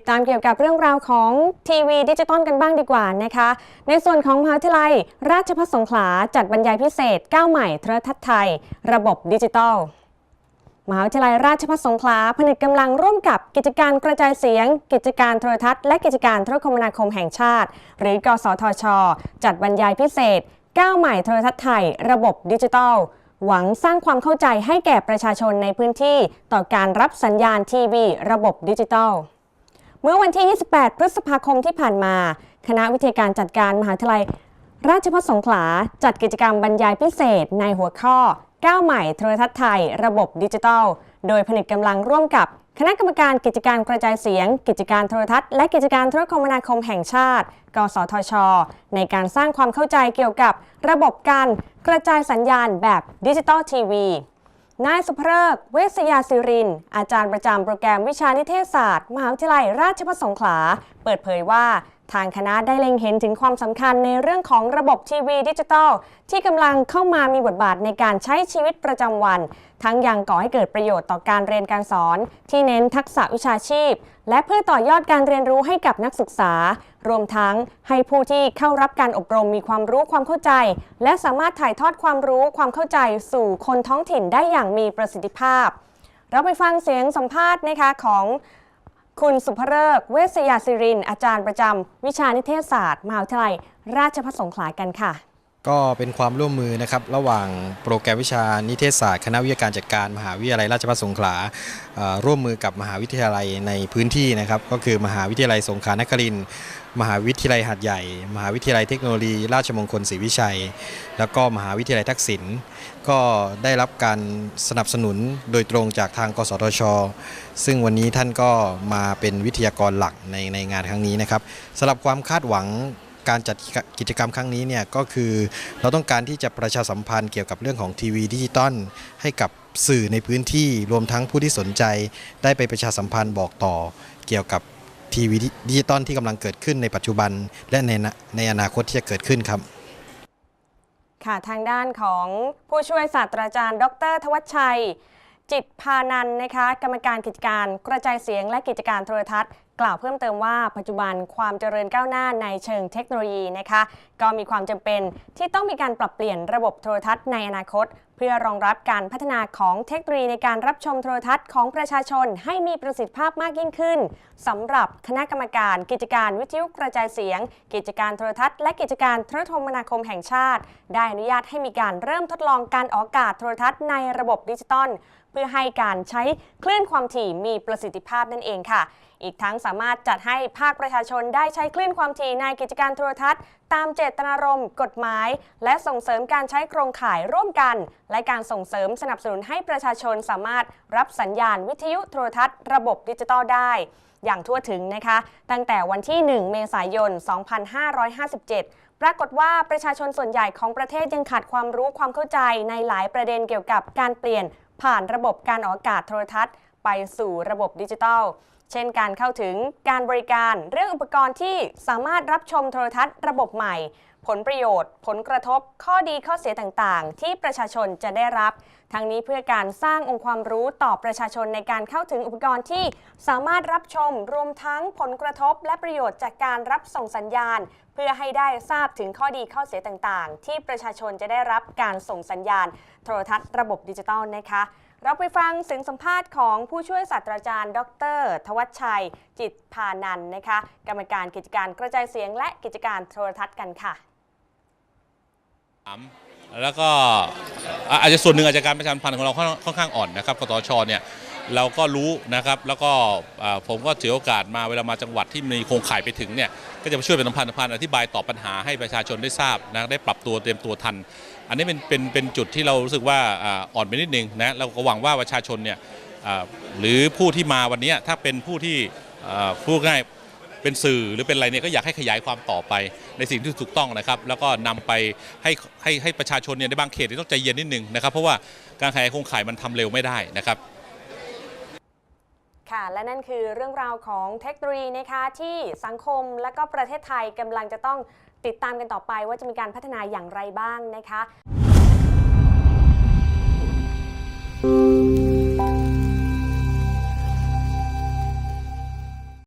ดตามเกี่ยวกับเรื่องราวของทีวีดิจิตอลกันบ้างดีกว่านะคะ ในส่วนของมหาวิทยาลัย ราชภัฏสงขลาจัดบรรยายพิเศษก้าวใหม่โทรทัศน์ไทย ระบบดิจิตอลมหาวิทยาลัยราชภัฏสงขลาผนึกกำลังร่วมกับกิจการกระจายเสียง กิจการโทรทัศน์และกิจการโทรคมนาคมแห่งชาติ หรือกสทช จัดบรรยายพิเศษก้าวใหม่โทรทัศน์ไทย ระบบดิจิตอลหวังสร้างความเข้าใจให้แก่ประชาชนในพื้นที่ต่อการรับสัญญาณทีวี ระบบดิจิตอล เมื่อวันที่ 28 พฤษภาคมที่ผ่านมา คณะวิทยาการจัดการมหาวิทยาลัย ราชภัฏสงขลา จัดกิจกรรมบรรยายพิเศษในหัวข้อก้าวใหม่โทรทัศน์ไทย ระบบดิจิทัล โดยผนึกกำลังร่วมกับ คณะกรรมการกิจการกระจายเสียง กิจการโทรทัศน์และกิจการโทรคมนาคมแห่งชาติ กสทช ในการสร้างความเข้าใจเกี่ยวกับ ระบบการกระจายสัญญาณแบบดิจิตอลทีวี นายสุภเริกเวสยาสิริน อาจารย์ประจำโปรแกรมวิชานิเทศศาสตร์ มหาวิทยาลัยราชภัฏสงขลา เปิดเผยว่า ทางคณะได้เล็งเห็นถึงความสำคัญในเรื่องของระบบทีวีดิจิทัล ที่กำลังเข้ามามีบทบาทในการใช้ชีวิตประจำวัน ทั้งยังก่อให้เกิดประโยชน์ต่อการเรียนการสอน ที่เน้นทักษะวิชาชีพ และเพื่อต่อยอดการเรียนรู้ให้กับนักศึกษา รวมทั้งให้ผู้ที่เข้ารับการอบรมมีความรู้ความเข้าใจ และสามารถถ่ายทอดความรู้ความเข้าใจสู่คนท้องถิ่นได้อย่างมีประสิทธิภาพ เราไปฟังเสียงสัมภาษณ์นะคะของ คุณสุภเริกเวสยาสิริน อาจารย์ประจำวิชานิเทศศาสตร์ มหาวิทยาลัย ราชภัฏสงขลากันค่ะ ก็เป็นความร่วมมือนะครับระหว่างโปรแกรมวิชานิเทศศาสตร์คณะวิทยาการจัดการมหาวิทยาลัยราชภัฏสงขลาร่วมมือกับมหาวิทยาลัยในพื้นที่นะครับก็คือมหาวิทยาลัยสงขลานครินมหาวิทยาลัยหาดใหญ่ มหาวิทยาลัยเทคโนโลยี ราชมงคลศรีวิชัย แล้วก็มหาวิทยาลัยทักษิณก็ได้รับการสนับสนุนโดยตรงจากทางกสทช ซึ่งวันนี้ท่านก็มาเป็นวิทยากรหลักในในงานครั้งนี้นะครับสำหรับความคาดหวัง การจัดกิจกรรมครั้งนี้เนี่ยก็คือเราต้องการที่จะประชาสัมพันธ์เกี่ยวกับเรื่องของทีวีดิจิตอลให้กับสื่อในพื้นที่รวมทั้งผู้ที่สนใจ ได้ไปประชาสัมพันธ์บอกต่อเกี่ยวกับทีวีดิจิตอลที่กำลังเกิดขึ้นในปัจจุบัน และในในอนาคตที่จะเกิดขึ้นครับค่ะทางด้านของผู้ช่วยศาสตราจารย์ ดร ทวัชชัย จิตพานันนะคะ กรรมการกิจการกระจายเสียงและกิจการโทรทัศน์ กล่าวเพิ่มเติมว่าปัจจุบันความเจริญก้าวหน้าในเชิงเทคโนโลยีนะคะก็มีความจำเป็นที่ต้องมีการปรับเปลี่ยนระบบโทรทัศน์ในอนาคต เพื่อรองรับการพัฒนาของเทคโนโลยีในการรับชมโทรทัศน์ของประชาชนให้มีประสิทธิภาพมากยิ่งขึ้นสำหรับคณะกรรมการ กิจการวิทยุกระจายเสียง กิจการโทรทัศน์และกิจการโทรคมนาคมแห่งชาติ ได้อนุญาตให้มีการเริ่มทดลองการออกอากาศโทรทัศน์ในระบบดิจิตอลเพื่อให้การใช้คลื่นความถี่มีประสิทธิภาพนั่นเองค่ะ อีกทั้งสามารถจัดให้ภาคประชาชนได้ใช้คลื่นความถี่ในกิจการโทรทัศน์ ตามเจตนารมณ์ กฎหมาย และส่งเสริมการใช้โครงข่ายร่วมกัน และการส่งเสริมสนับสนุนให้ประชาชนสามารถรับสัญญาณวิทยุโทรทัศน์ ระบบดิจิตอลได้อย่างทั่วถึงนะคะ ตั้งแต่วันที่ 1 เมษายน 2557 ปรากฏว่าประชาชนส่วนใหญ่ของประเทศยังขาดความรู้ความเข้าใจในหลายประเด็นเกี่ยวกับการเปลี่ยน ผ่านระบบการออกอากาศโทรทัศน์ ไปสู่ระบบดิจิทัล เช่นการเข้าถึงการบริการเรื่องอุปกรณ์ที่สามารถรับชมโทรทัศน์ระบบใหม่ ผลประโยชน์ ผลกระทบ ข้อดีข้อเสียต่างๆ ที่ประชาชนจะได้รับ ทั้งนี้เพื่อการสร้างองค์ความรู้ต่อประชาชนในการเข้าถึงอุปกรณ์ที่สามารถรับชมรวมทั้งผลกระทบ และประโยชน์จากการรับส่งสัญญาณ เพื่อให้ได้ทราบถึงข้อดีข้อเสียต่างๆ ที่ประชาชนจะได้รับการส่งสัญญาณ โทรทัศน์ระบบดิจิตอลนะคะ เราไปฟังเสียงสัมภาษณ์ของผู้ช่วยศาสตราจารย์ ดร ทวัชชัย จิตพานันนะคะ กรรมการกิจการกระจายเสียงและกิจการโทรทัศน์กันค่ะถามแล้วก็อาจจะส่วนหนึ่งอาจจะการประชาสัมพันธ์ของเราค่อนค่อนข้างอ่อนนะครับกตชเนี่ย เราก็รู้นะครับ แล้วก็ผมก็ถือโอกาสมาเวลามาจังหวัดที่มีโครงข่ายไปถึงเนี่ยก็จะมาช่วยเป็นสัมพันธ์สัมพันธ์อธิบายตอบปัญหาให้ประชาชนได้ทราบนะได้ปรับตัวเตรียมตัวทัน อันนี้เป็นเป็นเป็นจุดที่เรารู้สึกว่าอ่อนไปนิดนึงนะเราก็หวังว่าประชาชนเนี่ยหรือผู้ที่มาวันนี้ถ้าเป็นผู้ที่อ่าพูดง่ายเป็นสื่อหรือเป็นอะไรเนี่ยก็อยากให้ขยายความต่อไปในสิ่งที่ถูกต้องนะครับ แล้วก็นำไปให้ให้ให้ประชาชนเนี่ยในบางเขตที่ต้องใจเย็นนิดนึงนะครับ เพราะว่าการขยายโครงข่ายมันทำเร็วไม่ได้นะครับ ค่ะ และนั่นคือเรื่องราวของเทคโนโลยีนะคะที่สังคมและก็ประเทศไทยกำลังจะต้องติดตามกันต่อไปว่าจะมีการพัฒนาอย่างไรบ้างนะคะ